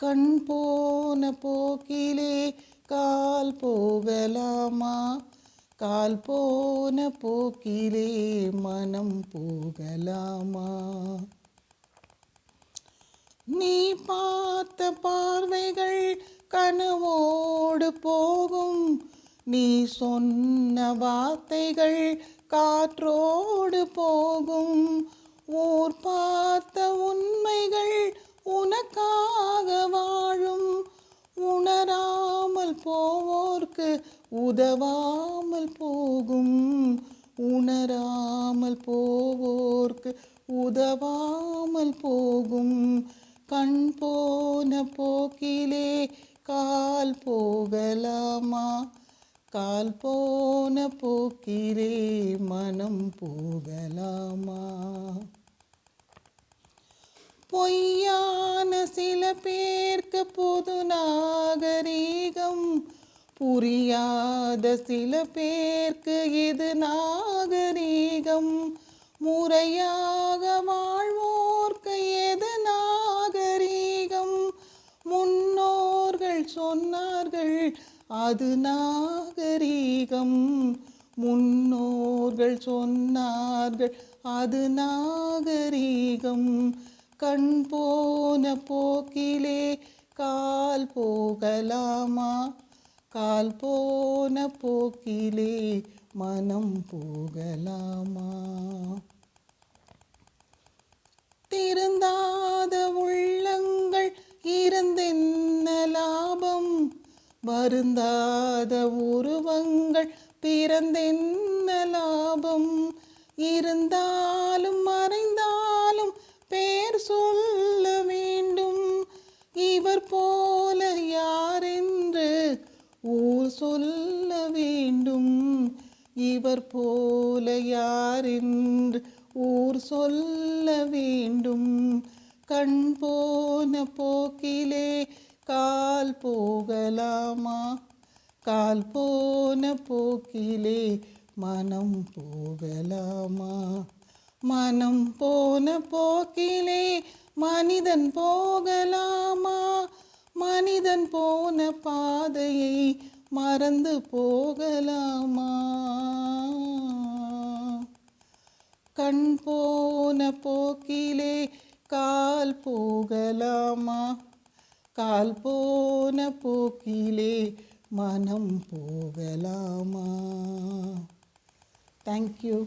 கண் போன போக்கிலே கால் போகலாமா? கால் போன போக்கிலே மனம் போகலாமா? நீ பார்த்த பார்வைகள் கனவோடு போகும். நீ சொன்ன வார்த்தைகள் காற்றோடு போகும். ஊர் பார்த்த உண்மைகள் போவோர்க்கு உதவாமல் போகும் உணராமல் போவோர்க்கு உதவாமல் போகும். கண் போன போக்கிலே கால் போகலாமா? கால் போன போக்கிலே மனம் போகலாமா? பொய்யான சில பேர்க்கு பொது நாகரீகம் புரியாத சில பேர்க்கு இது நாகரீகம். முறையாக வாழ்வோர்க்கு எது நாகரீகம்? முன்னோர்கள் சொன்னார்கள் அது நாகரீகம். முன்னோர்கள் சொன்னார்கள் அது நாகரீகம். கண் போன போக்கிலே கால் போகலாமா? கால் போன போக்கிலே மனம் போகலாமா? திருந்தாத உள்ளங்கள் இருந்தென்ன லாபம்? வருந்தாத உருவங்கள் பிறந்தென்ன லாபம்? இருந்தா இவர் போல யாரென்று ஊர் சொல்ல வேண்டும். கண் போன போக்கிலே கால் போகலாமா? கால் போன போக்கிலே மனம் போகலாமா? மனம் போன போக்கிலே மனிதன் போகலாமா? மனிதன் போன பாதையை மறந்து போகலாமா? கண் போன போக்கிலே கால் போகலாமா? கால் போன போக்கிலே மனம் போகலாமா? தேங்க்யூ